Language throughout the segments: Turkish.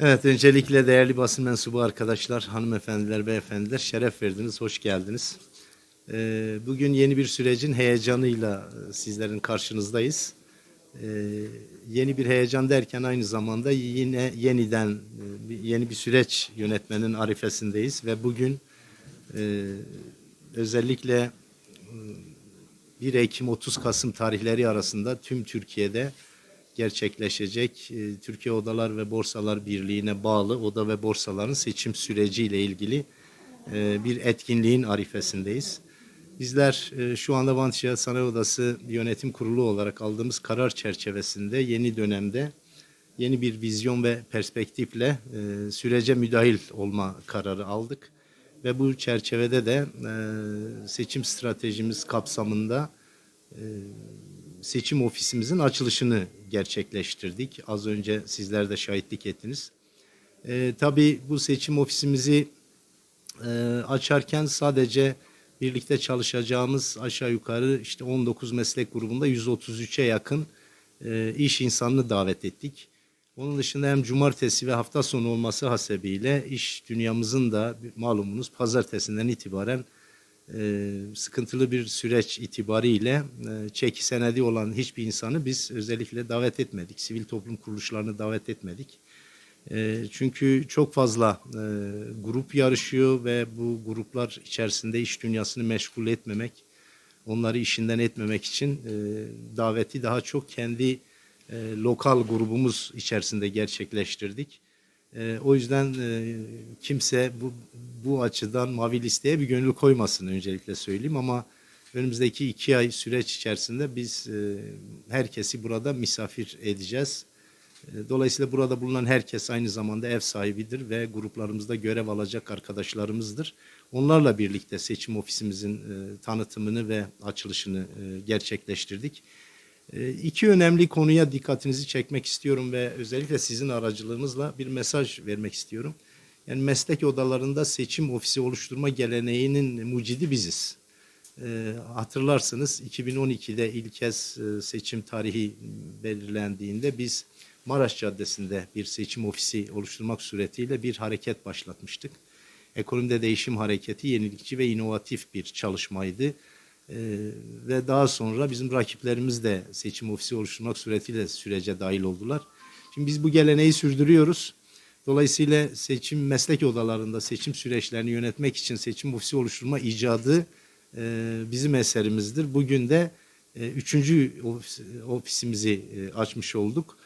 Evet, öncelikle değerli basın mensubu arkadaşlar, hanımefendiler, beyefendiler şeref verdiniz, hoş geldiniz. Ee, Bugün yeni bir sürecin heyecanıyla e, sizlerin karşınızdayız. Ee, Yeni bir heyecan derken aynı zamanda yine yeniden e, yeni bir süreç yönetmenin arifesindeyiz ve bugün e, özellikle 1 Ekim 30 Kasım tarihleri arasında tüm Türkiye'de gerçekleşecek e, Türkiye Odalar ve Borsalar Birliği'ne bağlı oda ve borsaların seçim süreciyle ilgili e, bir etkinliğin arifesindeyiz. Bizler e, şu anda Van Ticaret Sanayi Odası Yönetim Kurulu olarak aldığımız karar çerçevesinde yeni dönemde yeni bir vizyon ve perspektifle e, sürece müdahil olma kararı aldık. Ve bu çerçevede de seçim stratejimiz kapsamında seçim ofisimizin açılışını gerçekleştirdik. Az önce sizler de şahitlik ettiniz. Ee, tabii bu seçim ofisimizi e, açarken sadece birlikte çalışacağımız aşağı yukarı işte 19 meslek grubunda 133'e yakın e, iş insanını davet ettik. Onun dışında hem cumartesi ve hafta sonu olması hasebiyle iş dünyamızın da malumunuz pazartesinden itibaren e, sıkıntılı bir süreç itibariyle e, çeki senedi olan hiçbir insanı biz özellikle davet etmedik. Sivil toplum kuruluşlarını davet etmedik. E, çünkü çok fazla e, grup yarışıyor ve bu gruplar içerisinde iş dünyasını meşgul etmemek, onları işinden etmemek için daveti daha çok kendi lokal grubumuz içerisinde gerçekleştirdik. E, o yüzden e, kimse bu bu açıdan mavi listeye bir gönül koymasın öncelikle söyleyeyim ama önümüzdeki iki ay süreç içerisinde biz e, herkesi burada misafir edeceğiz. E, Dolayısıyla burada bulunan herkes aynı zamanda ev sahibidir ve gruplarımızda görev alacak arkadaşlarımızdır. Onlarla birlikte seçim ofisimizin tanıtımını ve açılışını gerçekleştirdik. E, İki önemli konuya dikkatinizi çekmek istiyorum ve özellikle sizin aracılığınızla bir mesaj vermek istiyorum. Yani meslek odalarında seçim ofisi oluşturma geleneğinin mucidi biziz. E, hatırlarsınız 2012'de ilk kez e, seçim tarihi belirlendiğinde biz Maraş Caddesi'nde bir seçim ofisi oluşturmak suretiyle bir hareket başlatmıştık. Ekonomide Değişim Hareketi yenilikçi ve inovatif bir çalışmaydı. Ee, ve daha sonra bizim rakiplerimiz de seçim ofisi oluşturmak suretiyle sürece dahil oldular. Şimdi biz bu geleneği sürdürüyoruz. Dolayısıyla seçim meslek odalarında seçim süreçlerini yönetmek için seçim ofisi oluşturma icadı e, bizim eserimizdir. Bugün de e, üçüncü ofis- ofisimizi e, açmış olduk.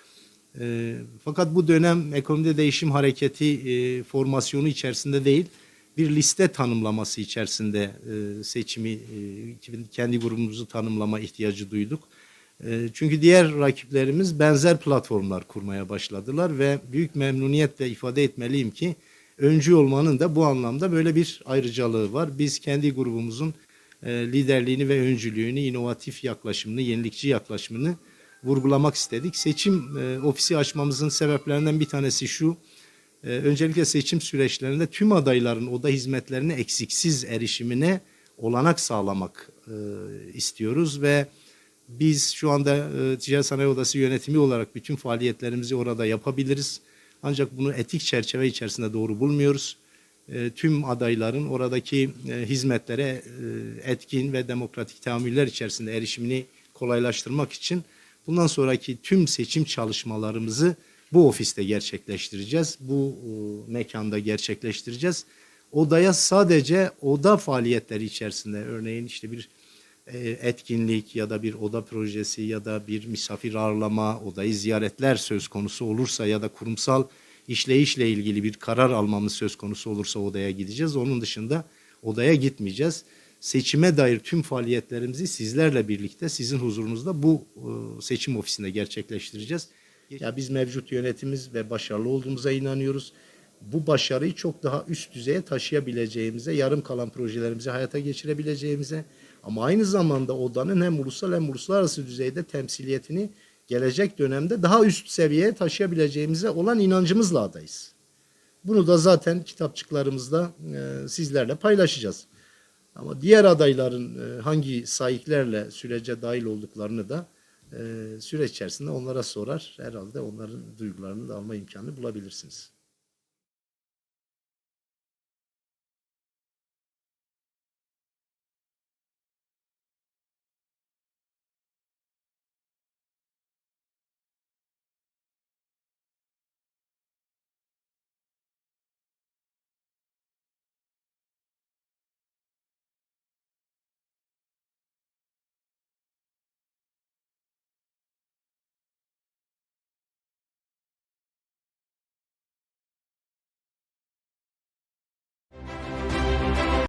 Fakat bu dönem ekonomide değişim hareketi formasyonu içerisinde değil, bir liste tanımlaması içerisinde e, seçimi, e, kendi grubumuzu tanımlama ihtiyacı duyduk. E, çünkü diğer rakiplerimiz benzer platformlar kurmaya başladılar ve büyük memnuniyetle ifade etmeliyim ki öncü olmanın da bu anlamda böyle bir ayrıcalığı var. Biz kendi grubumuzun liderliğini ve öncülüğünü, inovatif yaklaşımını, yenilikçi yaklaşımını vurgulamak istedik. Seçim ofisi açmamızın sebeplerinden bir tanesi şu. E, öncelikle seçim süreçlerinde tüm adayların oda hizmetlerine eksiksiz erişimine olanak sağlamak e, istiyoruz ve biz şu anda e, Ticaret Sanayi Odası yönetimi olarak bütün faaliyetlerimizi orada yapabiliriz. Ancak bunu etik çerçeve içerisinde doğru bulmuyoruz. E, tüm adayların oradaki hizmetlere etkin ve demokratik tahammüller içerisinde erişimini kolaylaştırmak için bundan sonraki tüm seçim çalışmalarımızı bu ofiste gerçekleştireceğiz. Bu e, mekanda gerçekleştireceğiz. Odaya sadece oda faaliyetleri içerisinde örneğin işte bir e, etkinlik ya da bir oda projesi ya da bir misafir ağırlama, odayı ziyaretler söz konusu olursa ya da kurumsal işleyişle ilgili bir karar almamız söz konusu olursa odaya gideceğiz. Onun dışında odaya gitmeyeceğiz. Seçime dair tüm faaliyetlerimizi sizlerle birlikte sizin huzurunuzda bu e, seçim ofisinde gerçekleştireceğiz. Ya biz mevcut yönetimiz ve başarılı olduğumuza inanıyoruz. Bu başarıyı çok daha üst düzeye taşıyabileceğimize, yarım kalan projelerimizi hayata geçirebileceğimize ama aynı zamanda odanın hem ulusal hem uluslararası düzeyde temsiliyetini gelecek dönemde daha üst seviyeye taşıyabileceğimize olan inancımızla adayız. Bunu da zaten kitapçıklarımızda e, sizlerle paylaşacağız. Ama diğer adayların e, hangi sahiplerle sürece dahil olduklarını da süreç içerisinde onlara sorar. Herhalde onların duygularını da alma imkanı bulabilirsiniz.